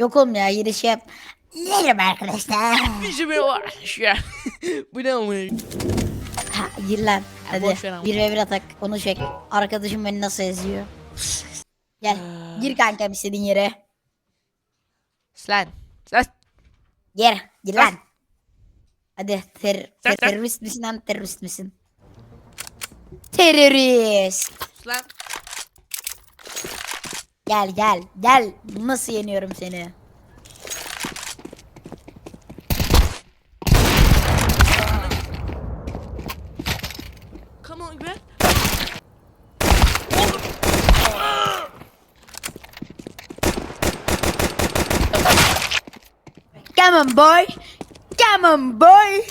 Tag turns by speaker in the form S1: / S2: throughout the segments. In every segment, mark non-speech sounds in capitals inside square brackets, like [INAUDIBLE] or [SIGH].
S1: Yok oğlum ya yine şey yap. Merhaba arkadaşlar. [LAUGHS]
S2: Bizim var şu an. [LAUGHS] Bu ne amına?
S1: Ha, gir lan. Hadi.
S2: boş ver ama.
S1: Bir ve bir atak. Onu çek. Arkadaşım beni nasıl eziyor. Gel. Gir kankam istediğin yere.
S2: Lan. Lan.
S1: Gir. Gir lan. Hadi. Ter ter- terörist misin lan? Terörist misin? Terörist.
S2: Lan.
S1: Gel gel. Gel. Nasıl yeniyorum seni?
S2: Come on be.
S1: Come on boy. Come on boy.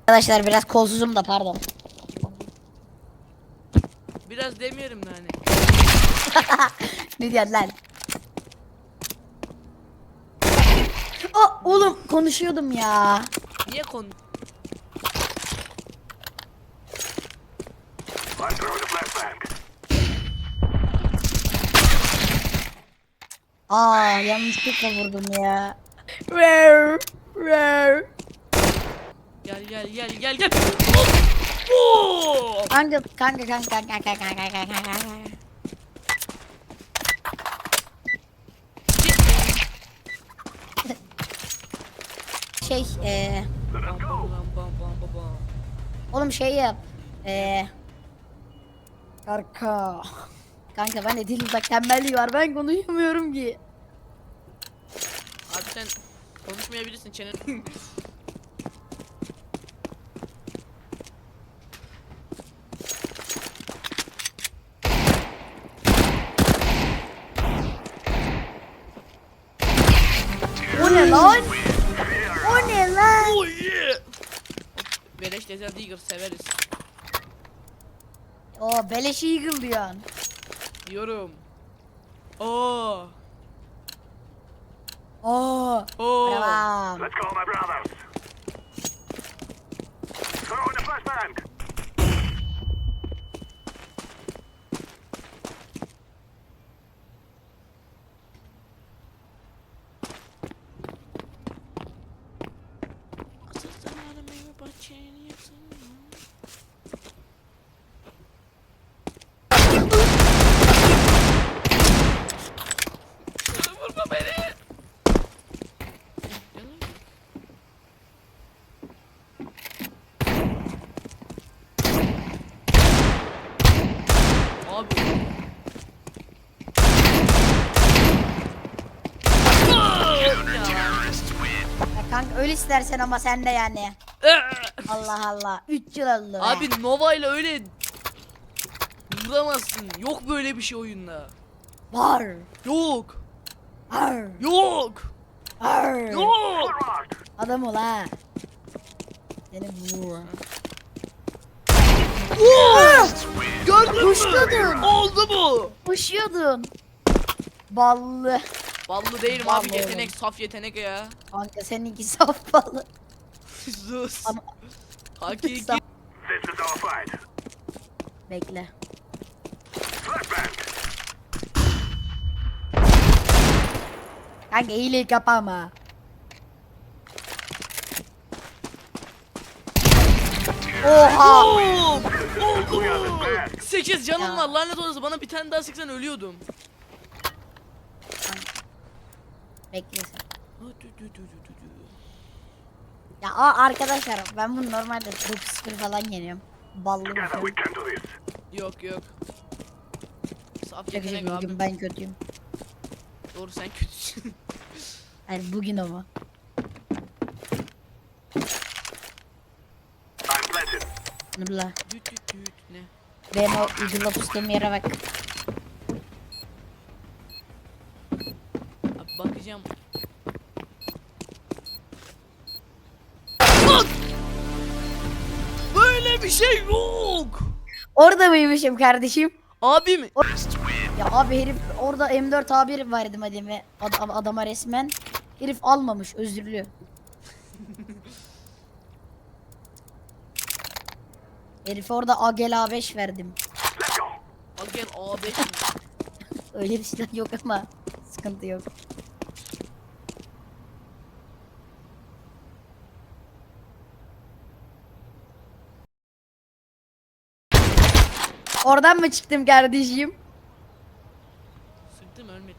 S1: Arkadaşlar biraz kolsuzum da pardon.
S2: Biraz demeyelim de hani. [LAUGHS]
S1: ne diyorsun lan? Aa, oğlum konuşuyordum ya.
S2: Niye konu?
S1: Aa yanlışlıkla vurdum ya. Rare, rare.
S2: Gel gel gel gel gel. Oo!
S1: Kanka kanka kanka kanka kanka kanka kanka Şey
S2: bam.
S1: oğlum şey yap. Eee Kanka. Kanka ben de dil uzak tembelliği var ben konuşamıyorum ki.
S2: Abi sen konuşmayabilirsin çenen.
S1: O ne lan? Lan?
S2: oh yeah. Beleş Desert Eagle severiz.
S1: O beleş eagle diyorsun.
S2: Diyorum. Oo.
S1: Oo.
S2: Oo.
S1: Bravo.
S3: Let's call my brothers. Throw in a flashbang.
S2: Asıl zamanı meyve bahçeni yapsın. Vurma beni. Abi.
S1: Ya kanka öyle istersen ama sen de yani. Allah Allah. 3 yıl oldu. be.
S2: Abi Nova ile öyle vuramazsın. Yok böyle bir şey oyunda.
S1: Var.
S2: Yok.
S1: Var.
S2: Yok.
S1: Var.
S2: Yok.
S1: Adam ol ha. Seni vur.
S2: Gördün mü?
S1: Kuşladın.
S2: Oldu mu?
S1: Koşuyordun. Ballı.
S2: Ballı değilim abi yetenek saf yetenek ya.
S1: Kanka seninki [LAUGHS] saf ballı.
S2: Sus.
S1: Ama-
S2: Hakiki.
S1: Saf.
S3: This is our fight.
S1: Bekle.
S3: Flashbang.
S1: Kanka hileyi kapama. Oha.
S2: Oo! Oldu
S3: We are the
S2: mu?
S3: best.
S2: 8 canım
S1: Ya.
S2: var lanet olası bana bir tane daha sıksan ölüyordum.
S1: Bekle sen.
S2: Ha, dü, dü, dü, dü, dü, dü.
S1: Ya aa, arkadaşlar ben bunu normalde 9-0 falan yeniyorum. Ballı şey.
S3: this.
S2: Yok yok. Saf
S1: Şaka
S2: yetenek abi.
S1: bugün ben kötüyüm.
S2: Doğru sen kötüsün. [LAUGHS]
S1: Hayır bugün ama. Nurla.
S2: Düt düt düt ne?
S1: Benim o ucula pustum yere bak.
S2: Yok.
S1: Orada mıymışım kardeşim?
S2: Abi mi?
S1: Ya abi herif orada M4 A1 verdim ademe, ad- adama resmen. Herif almamış özürlü. Herif orada Agel A5 verdim.
S3: Let's go.
S2: Al gel A5 mi?
S1: Öyle bir silah yok ama sıkıntı yok. Oradan mı çıktım kardeşim?
S2: Sıktım ölmedim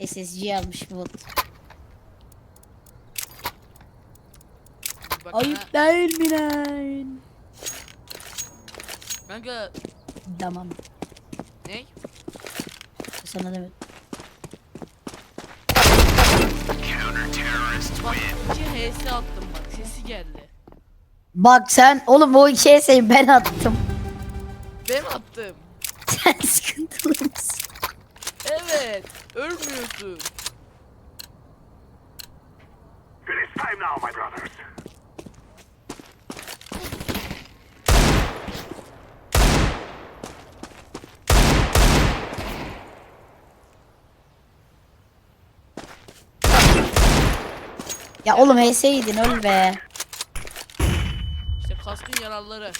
S2: ben.
S1: SSG almış bot.
S2: Bak
S1: Ayıp değil mi lan?
S2: Kanka
S1: Tamam.
S2: ne?
S1: Sana demedim.
S2: Bak iki HS attım bak sesi geldi.
S1: Bak sen oğlum o iki eseyi ben attım.
S2: Ben attım.
S1: Sen sıkıntılı mısın?
S2: Evet. Ölmüyorsun.
S3: It is time now, my brothers.
S1: Ya oğlum HS'ydin öl be.
S2: İşte kaskın yararları.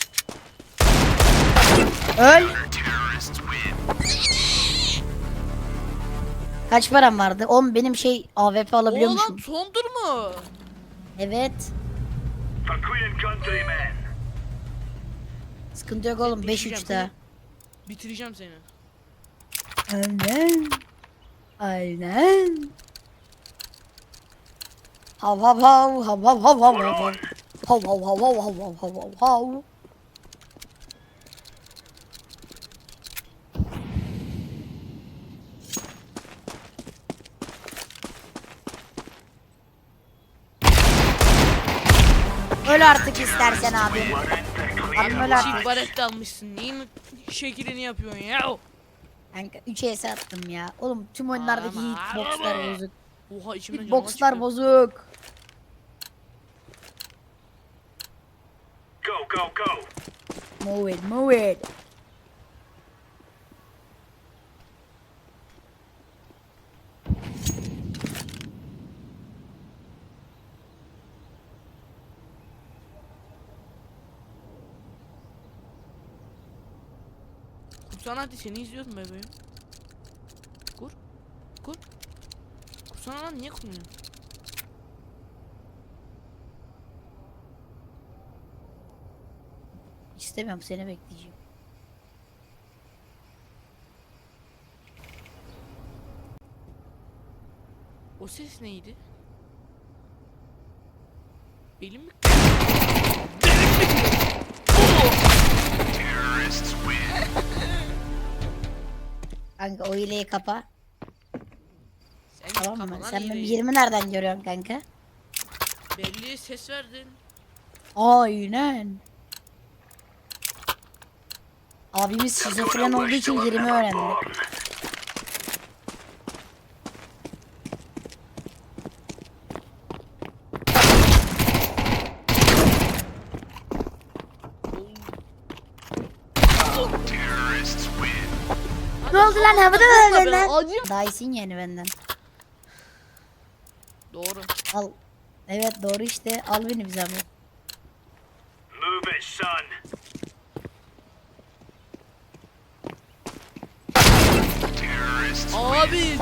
S1: Öl. Kaç param vardı? Oğlum benim şey AWP alabiliyormuşum.
S2: Oğlan sondur mu?
S1: Evet. Sıkıntı yok oğlum 5-3
S2: Bitireceğim
S1: daha.
S2: seni. Bitireceğim seni.
S1: Aynen. Aynen. Hav hav hav hav hav hav hav hav hav. Hav hav hav hav hav hav hav hav. Öl artık istersen abi. Abim öl artık.
S2: Çift barette almışsın. Neyin şeklini yapıyorsun ya?
S1: Kanka 3 ES attım ya. Oğlum tüm oyunlardaki
S2: Ağlama,
S1: bozuk.
S2: Oha içimden
S1: Hitboxlar
S2: çıktı.
S1: bozuk.
S3: Go, go.
S1: Move it, move it.
S2: Kursana hadi seni izliyorum bebeğim. Kur. Kur. Kursana lan niye kurmuyorsun?
S1: İstemiyorum seni bekleyeceğim.
S2: O ses neydi? Benim mi?
S1: Kanka o hileyi kapa.
S2: Sen
S1: Tamam mı?
S2: kafadan
S1: Sen benim
S2: iyiydin.
S1: 20 nereden görüyorsun kanka?
S2: Belli ses verdin.
S1: Aynen. Abimiz şizofren olduğu için 20 öğrendi. Ne oldu lan havada mı öldün lan?
S2: Acıyor.
S1: Daha iyisin yani benden.
S2: Doğru.
S1: Al. Evet doğru işte. Al beni bir zahmet.
S3: Move it, son.
S2: Abi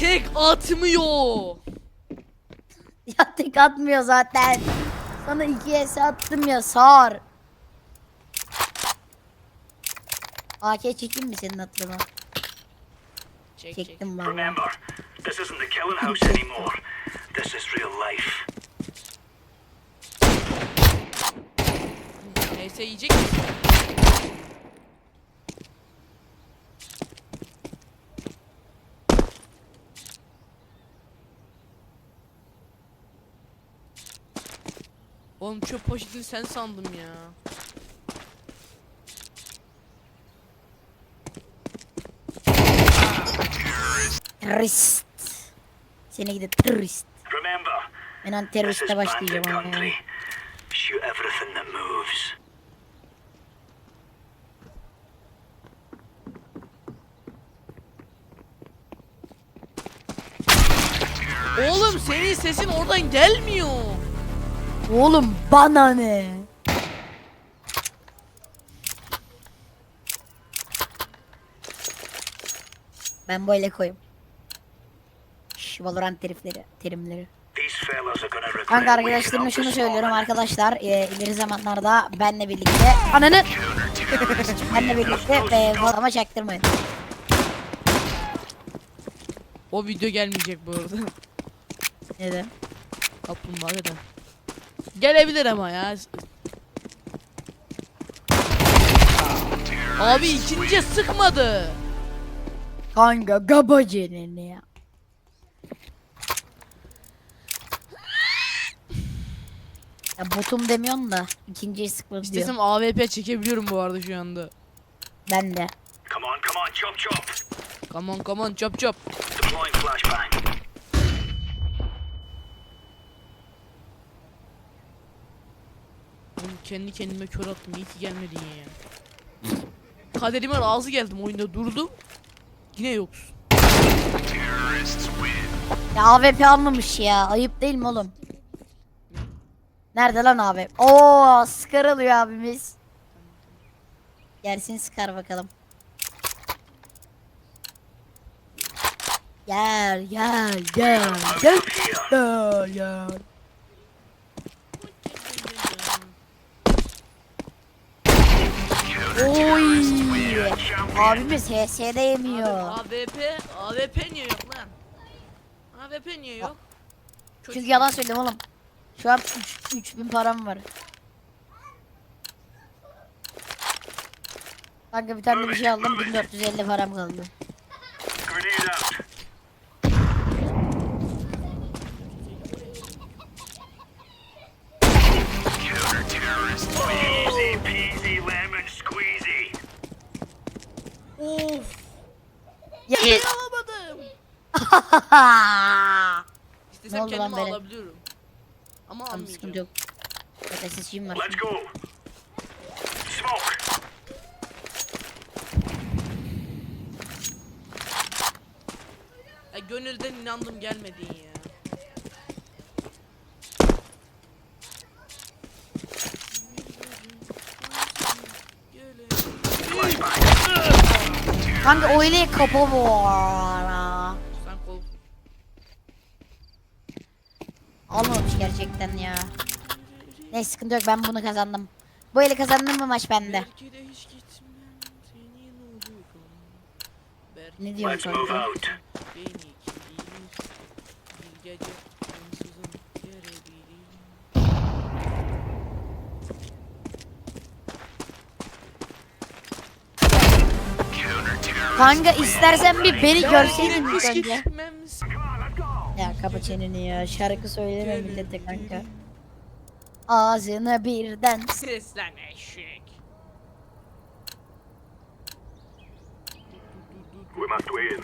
S2: tek atmıyor.
S1: Ya tek atmıyor zaten. Sana iki es attım ya sar. AK çekeyim mi senin hatırına?
S2: Çek çek.
S1: Çektim valla.
S3: Remember, this isn't the killing house anymore. This is real life.
S2: Neyse yiyecek misin? Oğlum çöp poşetini sen sandım ya.
S1: Terörist. Seni gidip terörist. Ben an
S3: is
S1: teröriste başlayacağım ama.
S3: Shoot everything that moves.
S2: Oğlum senin sesin oradan gelmiyor.
S1: Oğlum bana ne? Ben böyle koyayım. Şş, Valorant terifleri, terimleri. Kanka arkadaşlarıma şunu söylüyorum arkadaşlar. E, ileri zamanlarda benle birlikte ananı [LAUGHS] benle birlikte e, ama çaktırmayın.
S2: O video gelmeyecek bu arada.
S1: Neden?
S2: Kaplumbağa neden? Gelebilir ama ya. Abi ikinciye sıkmadı.
S1: Kanka gabacenini ya. Ya botum demiyorsun da ikinciyi sıkmadı diyor.
S2: İstesem AWP çekebiliyorum bu arada şu anda.
S1: Ben de.
S3: Come on, come on, chop chop.
S2: Come on come on chop chop.
S3: Deploying flashbang.
S2: Oğlum kendi kendime kör attım. İyi ki gelmedin ya. Kaderime razı geldim oyunda durdum. Yine yoksun.
S1: Ya AWP almamış ya. Ayıp değil mi oğlum? Nerede lan abi? Oo, Scar alıyor abimiz. Gelsin Scar bakalım. Gel gel gel gel gel gel. Abimiz HS'de yemiyor.
S2: AWP, AWP niye yok lan? AWP niye yok?
S1: Çünkü yalan söyledim oğlum. Şu an 3 3000 param var. Kanka bir tane bir şey aldım 1450 param kaldı. Oldu lan
S2: kendimi
S1: böyle?
S2: alabiliyorum. Ama
S1: Tamam
S2: almayacağım.
S1: sıkıntı yok. Zaten seçeyim var.
S3: Let's go. Smoke.
S2: Ya gönülden inandım gelmedin ya.
S1: Kanka öyle kapı var. Almamış gerçekten ya. Neyse sıkıntı yok ben bunu kazandım. Bu eli kazandım mı maç bende. Ne
S3: move
S1: kanka? Kanka istersen bir beni görseydin ilk önce.
S2: gitmem
S3: Come on, let's go.
S1: Ya kapa çeneni ya şarkı söyleme millete kanka. Ağzını birden
S2: Seslen eşek.
S3: We must win.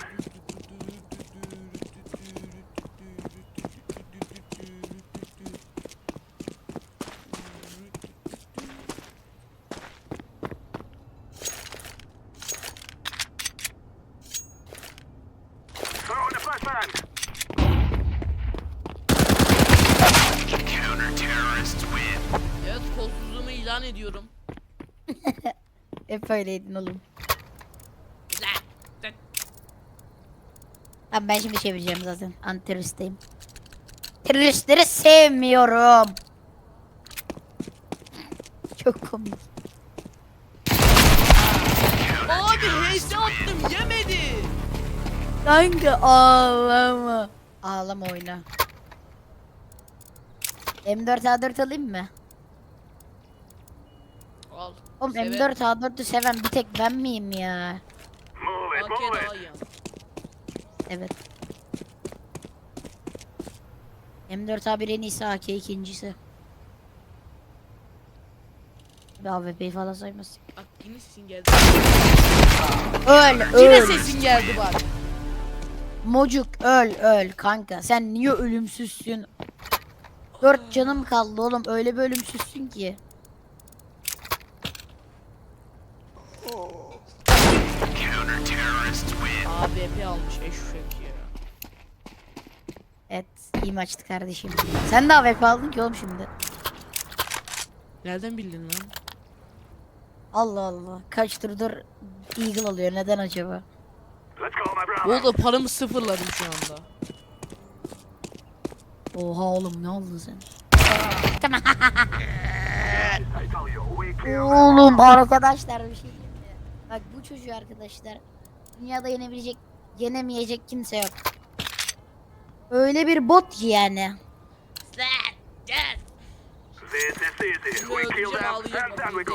S1: Öyleydin oğlum. Tamam ben şimdi çevireceğim zaten. Antiteröristeyim. Teröristleri sevmiyorum. Çok komik.
S2: Abi HS attım yemedi.
S1: Kanka ağlama. Ağlama oyna. M4 A4 alayım mı? Oğlum
S2: Severim.
S1: M4 A4'ü seven bir tek ben miyim ya?
S3: Move it, move it.
S1: Evet. M4 A1 en iyisi AK ikincisi. Bir AWP'yi falan saymazsın.
S2: Bak yine sesin geldi.
S1: Öl
S2: Yine
S1: öl.
S2: sesin geldi bak.
S1: Mocuk öl öl kanka. Sen niye ölümsüzsün? Dört canım kaldı oğlum. Öyle bir ölümsüzsün ki.
S2: ABP almış eşek ya.
S1: Evet iyi maçtı kardeşim. Sen de AWP aldın ki oğlum şimdi.
S2: Nereden bildin lan?
S1: Allah Allah. Kaç turdur Eagle alıyor. Neden acaba?
S3: Let's go, my
S2: Bu arada paramı sıfırladım şu anda.
S1: Oha oğlum ne oldun sen? [LAUGHS] Oğlum arkadaşlar bir şey diyeyim mi? Bak bu çocuğu arkadaşlar dünyada yenebilecek, yenemeyecek kimse yok. Öyle bir bot yani.
S2: Bekle.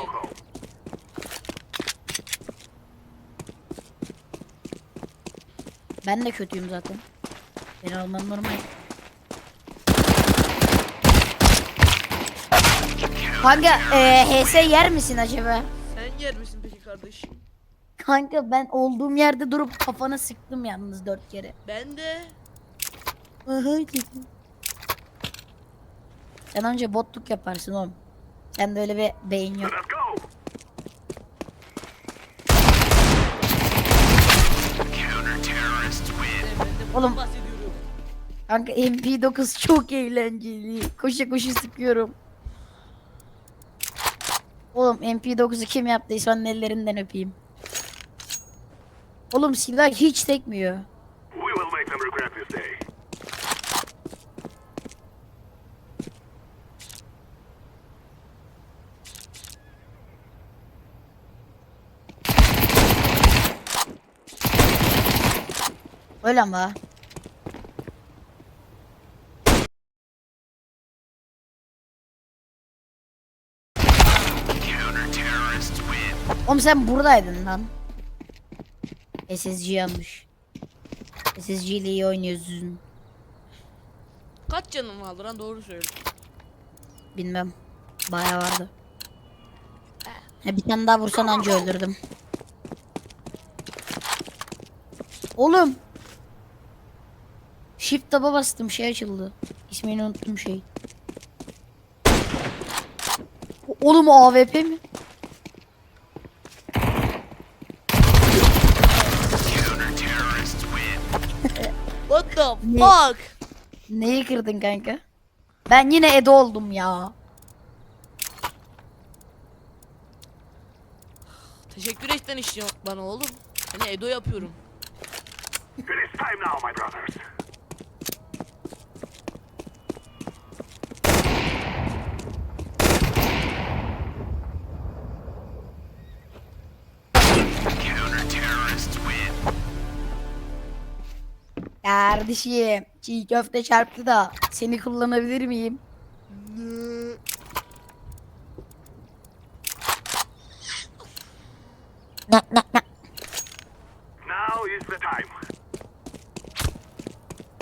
S3: home.
S1: Ben de kötüyüm zaten. Beni alman normal. Kanka e, HS yer misin acaba?
S2: Sen yer misin peki kardeş?
S1: Kanka ben olduğum yerde durup kafana sıktım yalnız dört kere.
S2: Ben de.
S1: Aha, Sen önce botluk yaparsın oğlum. Sen de öyle bir beyin yok. Oğlum. Kanka MP9 çok eğlenceli. Koşa koşa sıkıyorum. Oğlum MP9'u kim yaptıysa onun ellerinden öpeyim. Oğlum silah hiç tekmiyor. Öyle ama. Oğlum sen buradaydın lan. SSG yanmış. SSG ile iyi oynuyorsun.
S2: Kaç canın vardı lan doğru söyle.
S1: Bilmem. Bayağı vardı. Ha, bir tane daha vursan anca öldürdüm. Oğlum. Shift tab'a bastım şey açıldı. İsmini unuttum şey. Oğlum o AWP mi?
S2: The
S1: Ne?
S2: fuck?
S1: Neyi kırdın kanka? Ben yine Edo oldum ya.
S2: Teşekkür etten işte bana oğlum. Hani Edo yapıyorum.
S3: It is time now, my brothers.
S1: Kardeşim çiğ köfte çarptı da seni kullanabilir miyim? Na, na, na.
S3: Now is the time.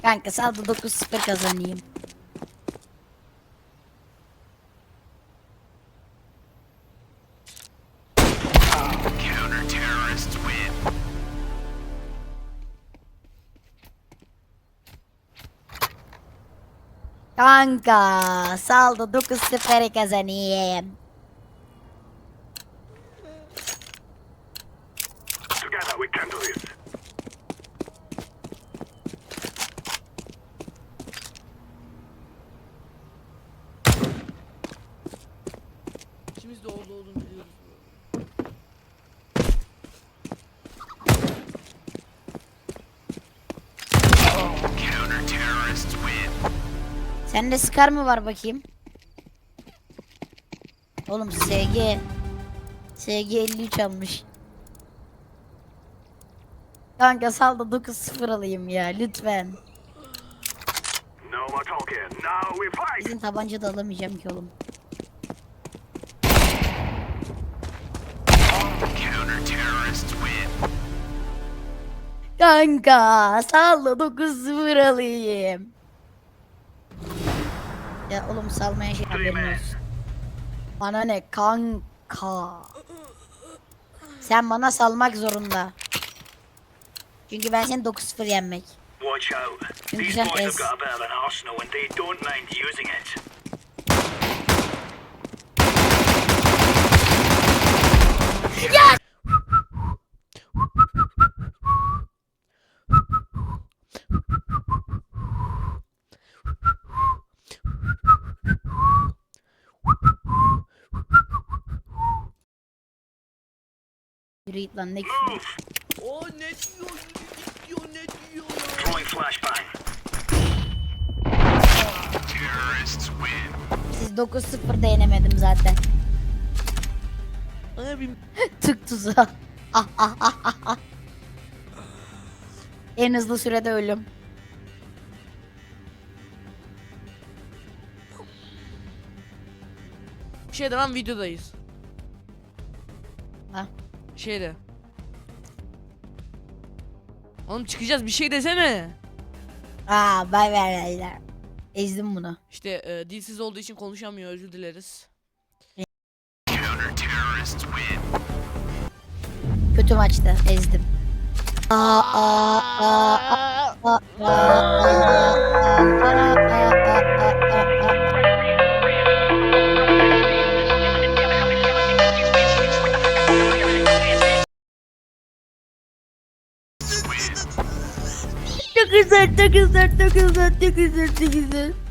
S1: Kanka saldı 9-0 kazanayım. Kanka saldı 9-0 kazanayım.
S3: Together we can do this.
S1: Sende Scar mı var bakayım? Oğlum SG SG 53 almış. Kanka sal da 9-0 alayım ya lütfen. Bizim tabanca da alamayacağım ki oğlum. Kanka sal da 9-0 alayım. Ya oğlum salmaya şey haberin olsun. Bana ne kanka. Sen bana salmak zorunda. Çünkü ben seni 9-0 yenmek.
S3: Watch out. These
S1: Güzel
S3: boys have
S1: es.
S3: got a bit of an arsenal and they don't mind using it.
S1: Yürü git lan ne küfür.
S2: O ne diyor? Ne diyor? Ne diyor?
S3: Throwing flashbang.
S1: Siz 9-0 da yenemedim zaten.
S2: Abim. [LAUGHS]
S1: Tık tuzağı. [LAUGHS] Ah ah ah ah ah. En hızlı sürede ölüm.
S2: Şeyde lan videodayız.
S1: Ha.
S2: Şeyde. Oğlum çıkacağız bir şey desene.
S1: Aa bay bay beyler. Ezdim bunu.
S2: İşte e, dilsiz olduğu için konuşamıyor özür dileriz.
S1: Kötü maçtı. Ezdim. Aa aa aa aa aa aa aa aa aa 9 9 9 9 9 9